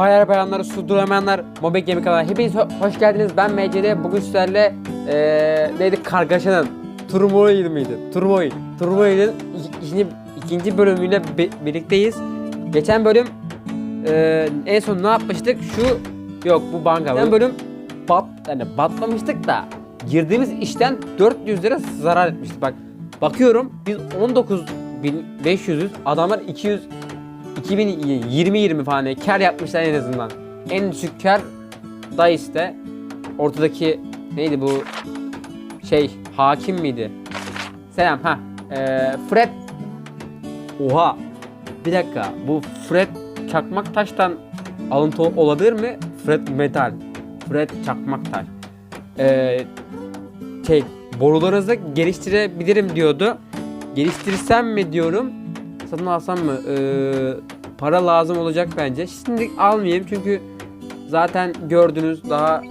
Bayar bayanlar, suduramayanlar, Mobek Gemi kanalına hepiniz ho- hoş geldiniz. Ben MCD. Bugün sizlerle eee neydi kargaşanın Turmoil miydi? Turmoil. Turmoil'in ik- ikinci, ikinci bölümüyle bi- birlikteyiz. Geçen bölüm eee, en son ne yapmıştık? Şu yok bu banka. Geçen bölüm bat yani batmamıştık da girdiğimiz işten 400 lira zarar etmiştik. Bak bakıyorum biz 19.500'üz. Adamlar 200 2020-20 falan kar yapmışlar en azından. En düşük kar Dice'de ortadaki neydi bu şey hakim miydi? Selam ha. Ee, Fred Oha. Bir dakika. Bu Fred çakmak taştan alıntı olabilir mi? Fred metal. Fred çakmak taş. Ee, şey borularınızı geliştirebilirim diyordu. Geliştirsem mi diyorum. Satın alsam mı? Ee, para lazım olacak bence. Şimdi almayayım çünkü zaten gördünüz daha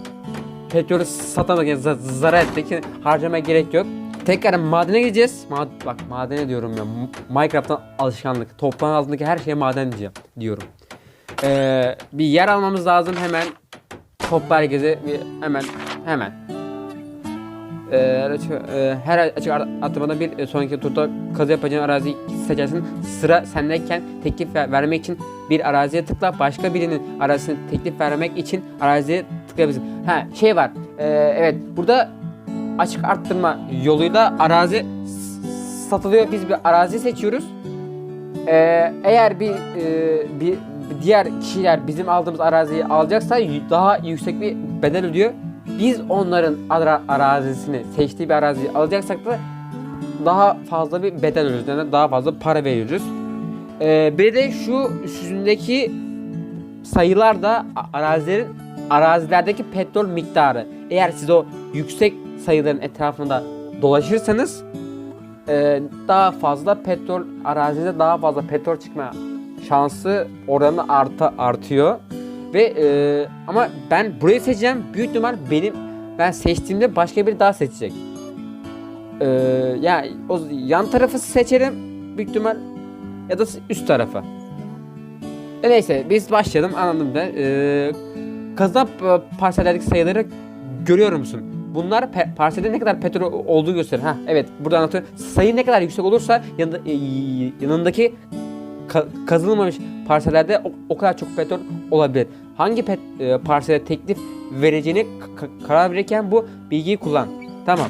petrolü satamadık yani za- zarar ettik. Harcamaya gerek yok. Tekrar madene gideceğiz. Mad bak madene diyorum ya. Minecraft'tan alışkanlık. Toprağın altındaki her şeye maden diyeceğim diyorum. Ee, bir yer almamız lazım hemen. Topla herkese hemen hemen. Ee, e, her açık ar- atmada bir e, sonraki turda kazı yapacağın araziyi seçersin. Sıra sendeyken teklif ver- vermek için bir araziye tıkla. Başka birinin arazisine teklif vermek için araziye tıklayabilirsin. Ha şey var. e, evet burada açık arttırma yoluyla arazi satılıyor. Biz bir arazi seçiyoruz. Eğer bir, bir diğer kişiler bizim aldığımız araziyi alacaksa daha yüksek bir bedel ödüyor. Biz onların ara- arazisini seçtiği bir araziyi alacaksak da daha fazla bir bedel ödüyoruz. Daha fazla para veriyoruz. Ee, bir de şu üstündeki sayılar da arazilerin arazilerdeki petrol miktarı. Eğer siz o yüksek sayıların etrafında dolaşırsanız e, daha fazla petrol arazide daha fazla petrol çıkma şansı oranı arta artıyor. Ve e, ama ben burayı seçeceğim. Büyük ihtimal benim ben seçtiğimde başka biri daha seçecek. E, ya o yan tarafı seçerim büyük ihtimal ya da üst tarafı. E, neyse biz başlayalım anladım da. E, kazan parsellerdeki sayıları görüyor musun? Bunlar parselde ne kadar petrol olduğu gösterir. Ha evet burada anlatıyor. Sayı ne kadar yüksek olursa yanında, e, yanındaki ka- kazılmamış parsellerde o, o kadar çok petrol olabilir. Hangi pet, e, parsele teklif vereceğini ka- karar verirken bu bilgiyi kullan. Tamam.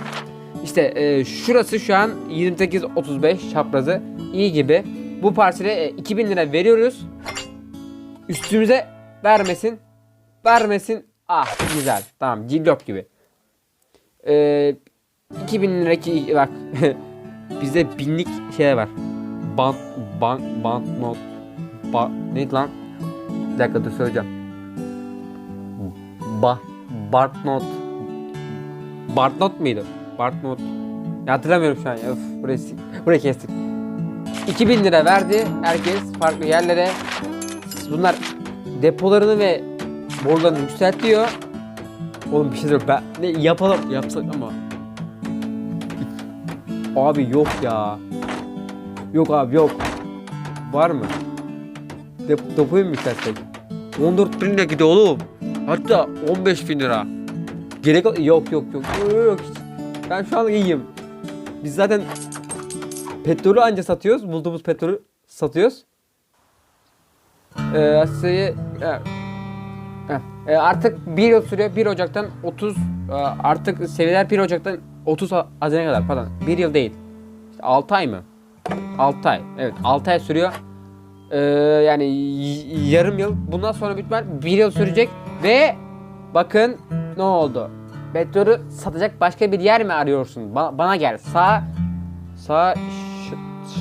İşte e, şurası şu an 28-35 çaprazı iyi gibi. Bu parsele e, 2000 lira veriyoruz. Üstümüze vermesin. Vermesin. Ah güzel. Tamam cillop gibi. Ee, 2000 lira ki bak bizde binlik şeyler var. Band band band not ba, neydi lan? Bir dakika dur söyleyeceğim. Ba Bart not Bart not muydu? Bart not. Ya hatırlamıyorum şu an ya. Öf, burayı, burayı kestik. 2000 lira verdi herkes farklı yerlere. Bunlar depolarını ve borularını yükseltiyor. Oğlum bir şey söyleyeyim ben ne yapalım yapsak ama Abi yok ya Yok abi yok Var mı? Dep mu yükseltsek? 14 bin lira gidiyor oğlum Hatta 15 bin lira Gerek yok yok yok yok. Ben şu an iyiyim Biz zaten Petrolü anca satıyoruz bulduğumuz petrolü satıyoruz ee, evet. Heh. E, artık 1 yıl sürüyor. 1 Ocak'tan 30 e, artık seviyeler 1 Ocak'tan 30 Ha- Haziran'a kadar pardon. 1 yıl değil. İşte 6 ay mı? 6 ay. Evet 6 ay sürüyor. E, yani yarım yıl. Bundan sonra bitmez. 1 yıl sürecek ve bakın ne oldu? Petrolü satacak başka bir yer mi arıyorsun? Ba- bana gel. Sağ sağ ş-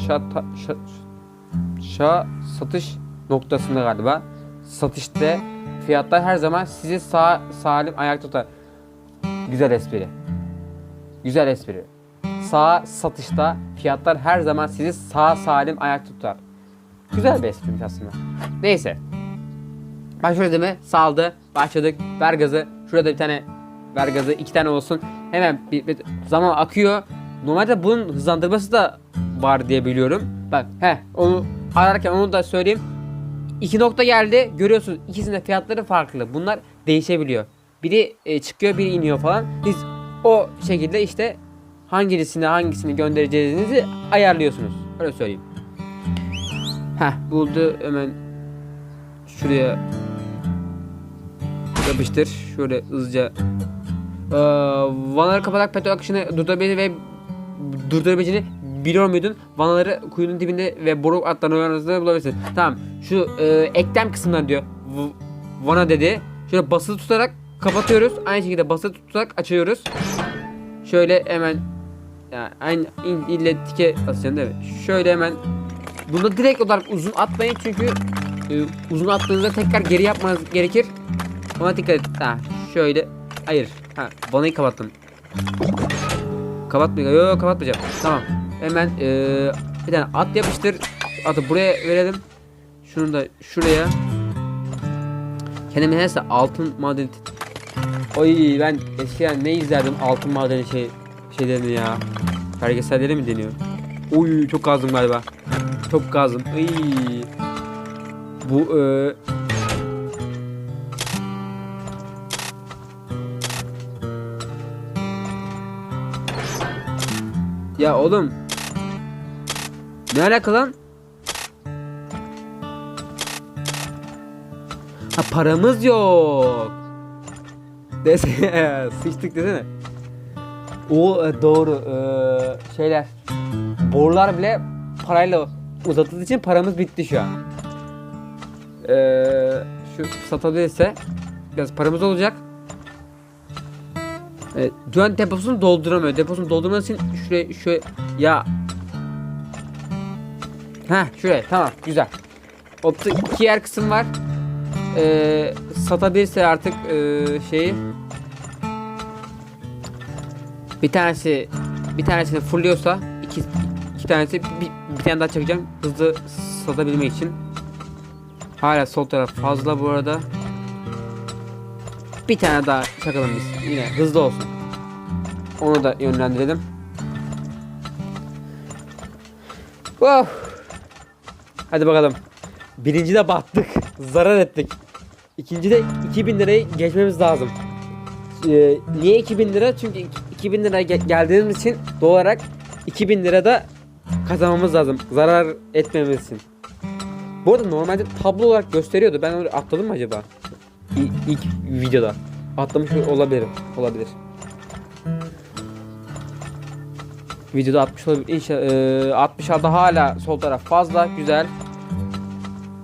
şata- ş- şa satış noktasında galiba. Satışta fiyatlar her zaman sizi sağ salim ayakta tutar. Güzel espri. Güzel espri. Sağ satışta fiyatlar her zaman sizi sağ salim ayakta tutar. Güzel bir espriymiş aslında. Neyse. Başlıyoruz değil mi? Saldı. Başladık. Ver gazı. Şurada bir tane ver gazı. iki tane olsun. Hemen bir, bir zaman akıyor. Normalde bunun hızlandırması da var diye biliyorum. Bak he onu ararken onu da söyleyeyim. iki nokta geldi. Görüyorsunuz ikisinin fiyatları farklı. Bunlar değişebiliyor. Biri e, çıkıyor biri iniyor falan. Biz o şekilde işte hangisini hangisini göndereceğinizi ayarlıyorsunuz. Öyle söyleyeyim. Heh buldu hemen şuraya yapıştır. Şöyle hızlıca ee, vanaları kapatarak petrol akışını durdurabileceğini ve durdurabileceğini biliyor muydun? Vanaları kuyunun dibinde ve boru hatlarının arasında bulabilirsin. Tamam. Şu e, eklem kısımları diyor. Vana dedi. Şöyle basılı tutarak kapatıyoruz. Aynı şekilde basılı tutarak açıyoruz. Şöyle hemen yani aynı ille tike basacaksın değil mi? Şöyle hemen Bunda direkt olarak uzun atmayın çünkü e, uzun attığınızda tekrar geri yapmanız gerekir. Ona dikkat et. Ha, şöyle. Hayır. Ha, vanayı kapattım. Kapatmayacağım. Yok yok kapatmayacağım. Tamam. Hemen e, bir tane at yapıştır. Atı buraya verelim. Şunu da şuraya. Kendime neyse altın madeni Oy ben eskiden ne izlerdim altın madeni şey şeylerini ya. Belgeselleri mi deniyor? Oy çok kazdım galiba. Çok kazdım. Iy. Bu e... Ya oğlum. Ne alaka lan? Ha paramız yok. Desene sıçtık desene. O e, doğru e, şeyler. Borular bile parayla uzatıldığı için paramız bitti şu an. Ee, şu satabilirse biraz paramız olacak. Evet, şu an deposunu dolduramıyor. Deposunu doldurması için şuraya şöyle ya Ha şuraya tamam güzel. Optik iki yer kısım var. Ee, satabilirse artık e, şeyi bir tanesi bir tanesini fulluyorsa iki, iki tanesi bir tane daha çekeceğim hızlı satabilmek için. Hala sol taraf fazla bu arada. Bir tane daha çakalım biz. Yine hızlı olsun. Onu da yönlendirelim. Oh. Hadi bakalım. Birinci de battık. Zarar ettik. İkinci de 2000 lirayı geçmemiz lazım. Ee, niye 2000 lira? Çünkü 2000 lira ge- geldiğimiz için doğal olarak 2000 lira da kazanmamız lazım. Zarar etmememiz için. Bu arada normalde tablo olarak gösteriyordu. Ben onu atladım mı acaba? İlk, ilk videoda. Atlamış olabilirim. Olabilir. Videoda 60 olabilir. İnşallah e, 60 da hala sol taraf fazla güzel.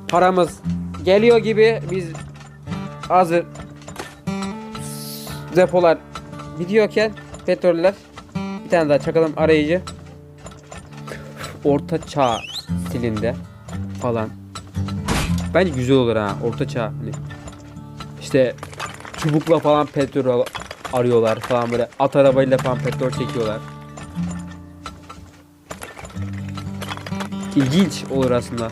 Paramız geliyor gibi biz hazır depolar gidiyorken petroller bir tane daha çakalım arayıcı orta çağ stilinde falan. Bence güzel olur ha orta çağ. Hani işte çubukla falan petrol arıyorlar falan böyle. At arabayla falan petrol çekiyorlar. İlginç olur aslında.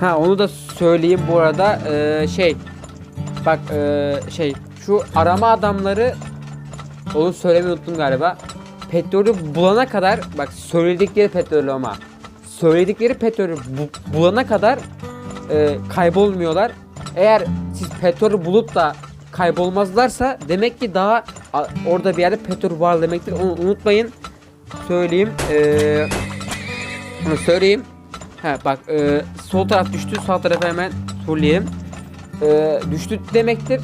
Ha onu da söyleyeyim bu arada. Ee, şey bak ee, şey şu arama adamları onu söylemeyi unuttum galiba. Petrolü bulana kadar bak söyledikleri petrolü ama söyledikleri petrolü bu- bulana kadar ee, kaybolmuyorlar. Eğer siz petrolü bulup da kaybolmazlarsa demek ki daha a- orada bir yerde petrol var demektir. Onu unutmayın. Söyleyeyim. Ee, onu söyleyeyim. Ha bak e, sol taraf düştü. Sağ tarafa hemen fullleyelim. E, düştü demektir.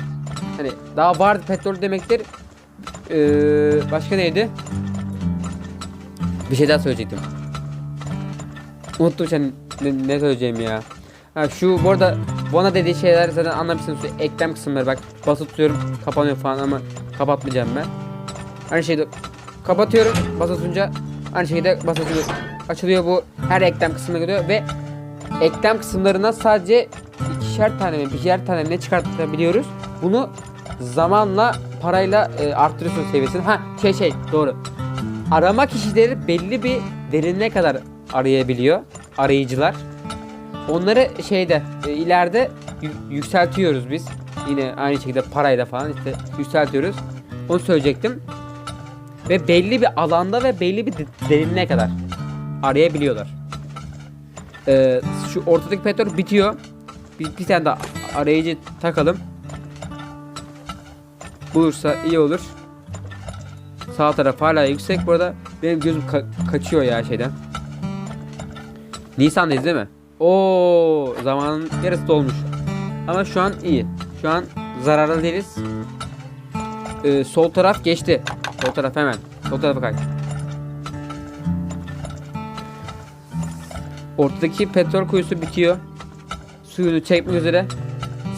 Hani daha vardı petrol demektir. E, başka neydi? Bir şey daha söyleyecektim. Unuttum sen ne, ne söyleyeceğim ya. Ha şu bu arada bana dediği şeyler zaten anlamışsınız. Eklem kısımları bak basılı tutuyorum kapanıyor falan ama kapatmayacağım ben. Aynı şeyde kapatıyorum basılı tutunca aynı şekilde basılı tutunca açılıyor bu her eklem kısmına gidiyor ve eklem kısımlarına sadece ikişer tane mi birer tane ne çıkartabiliyoruz. Bunu zamanla parayla e, arttırıyorsun seviyesini. Ha şey şey doğru. Arama kişileri belli bir derinliğe kadar arayabiliyor arayıcılar. Onları şeyde e, ileride yü- yükseltiyoruz biz. Yine aynı şekilde parayla falan işte yükseltiyoruz. Onu söyleyecektim. Ve belli bir alanda ve belli bir de- derinliğe kadar arayabiliyorlar. Ee, şu ortadaki petrol bitiyor. Bir, bir tane daha arayıcı takalım. Bulursa iyi olur. Sağ taraf hala yüksek. Bu arada benim gözüm ka- kaçıyor ya şeyden. Nisan'dayız değil mi? Oo, zamanın yarısı dolmuş. Ama şu an iyi. Şu an zararlı değiliz. Ee, sol taraf geçti. Sol taraf hemen. Sol tarafa kay. Ortadaki petrol kuyusu bitiyor. Suyunu çekmek üzere.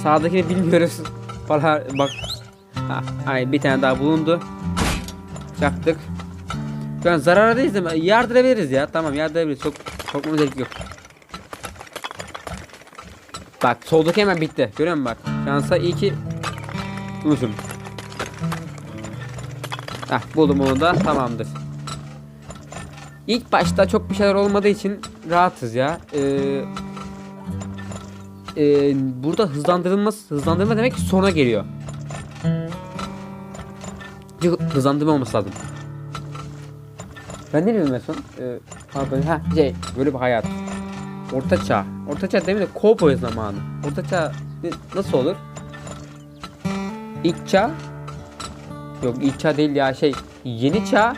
Sağdakini bilmiyoruz. Para bak. Ha, ay bir tane daha bulundu. Çaktık. Şu an zarardayız değil mi? Yardırabiliriz ya. Tamam yardırabiliriz. Çok korkmamız gerek yok. Bak soldaki hemen bitti. Görüyor musun bak? Şansa iyi ki unutun. Heh buldum onu da tamamdır. İlk başta çok bir şeyler olmadığı için rahatız ya. Ee, e, burada hızlandırılması, hızlandırma demek ki sonra geliyor. Hızlandırma olması lazım. Ben ne dedim en son? Ee, ha şey böyle bir hayat. Orta çağ. Orta çağ demin de kovboy zamanı. Orta çağ nasıl olur? İlk çağ Yok ilk çağ değil ya şey yeni çağ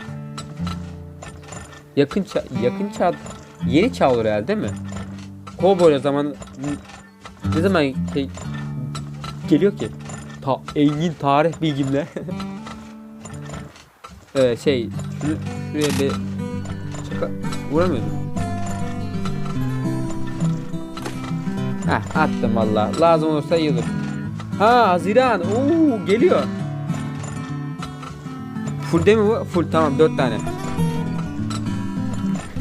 yakın çağ yakın çağ yeni çağ olur herhalde değil mi? Kovboy zaman ne zaman şey geliyor ki? Ta engin tarih bilgimle. ee, şey şunu şuraya bir çaka vuramıyordum. Heh attım valla. Lazım olursa olur. Ha Haziran. Oo geliyor. Full değil mi bu? Full tamam 4 tane.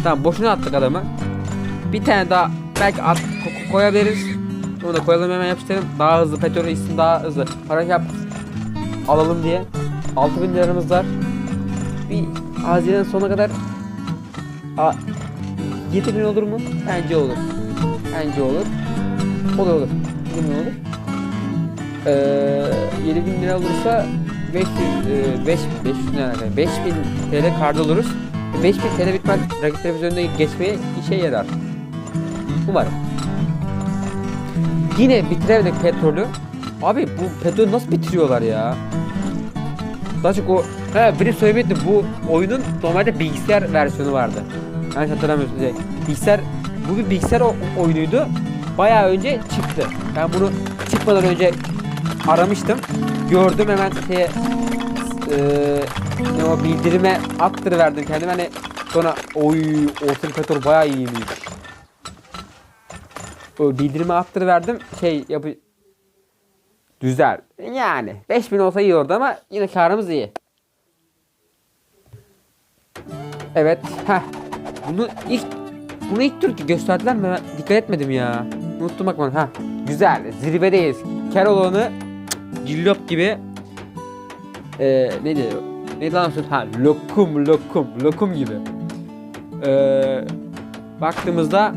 Tamam boşuna attık adamı. Bir tane daha belki at ko- koyabiliriz. Bunu da koyalım hemen yapıştıralım. Daha hızlı petrol içsin daha hızlı. Para yap alalım diye. 6000 liramız var. Bir Haziran sonuna kadar a 7000 olur mu? Bence olur. Bence olur. Olur olur. 7000 olur. Ee, 7000 lira olursa 500 e, 5 500 ne alaka? 5000 TL karda oluruz. 5000 TL bitmez rakiplerimiz önüne geçmeye işe yarar. Umarım. Yine bitiremedik petrolü. Abi bu petrolü nasıl bitiriyorlar ya? Daha çok o... He biri söylemedi bu oyunun normalde bilgisayar versiyonu vardı. Yanlış hatırlamıyorsun. Şey, Bilgisayar... Bu bir bilgisayar oyunuydu. Bayağı önce çıktı. Ben bunu çıkmadan önce aramıştım. Gördüm hemen şeye... Eee... ne o bildirime attırıverdim kendime hani sonra oy orta petrol bayağı iyiymiş. O bildirime attırıverdim şey yapı Güzel. Yani 5000 olsa iyi orada ama yine karımız iyi. Evet. Heh. Bunu ilk bunu ilk tur gösterdiler mi? Ben dikkat etmedim ya. Unuttum bak bana. Ha. Güzel. Zirvedeyiz. Keloğlan'ı cillop gibi ee, neydi? Neydi lan söz? Ha lokum lokum lokum gibi. Ee, baktığımızda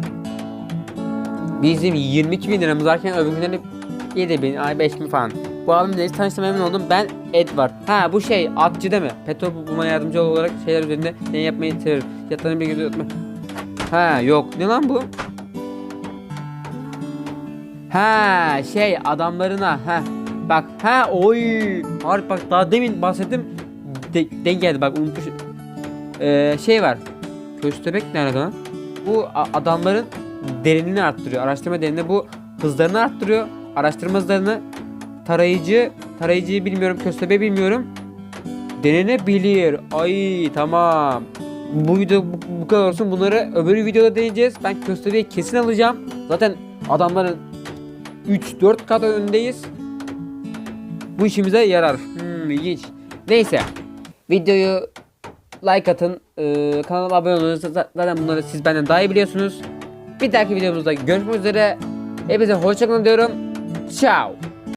bizim 22 bin liramız varken öbürkünlerin 7 bin, ay 5 bin falan. Bu abimle tanıştığıma memnun oldum. Ben Edward. Ha bu şey atçı değil mi? Petrol bulmama yardımcı olarak şeyler üzerinde ne yapmayı severim. Fiyatlarını bir göz atma. Ha yok. Ne lan bu? Ha şey adamlarına ha bak ha oy harbi bak daha demin bahsettim de, denk geldi bak unutmuş ee, şey var köstebek ne alaka lan bu adamların derinliğini arttırıyor araştırma derinliğini bu hızlarını arttırıyor araştırma hızlarını tarayıcı tarayıcıyı bilmiyorum köstebeği bilmiyorum denenebilir ay tamam bu video bu, kadar olsun bunları öbür videoda deneyeceğiz ben köstebeği kesin alacağım zaten adamların 3-4 kat önündeyiz. Bu işimize yarar. Hmm, ilginç. Neyse. Videoyu like atın. Ee, kanalıma abone olun. Zaten bunları siz benden daha iyi biliyorsunuz. Bir dahaki videomuzda görüşmek üzere. Hepinize hoşçakalın diyorum. Ciao.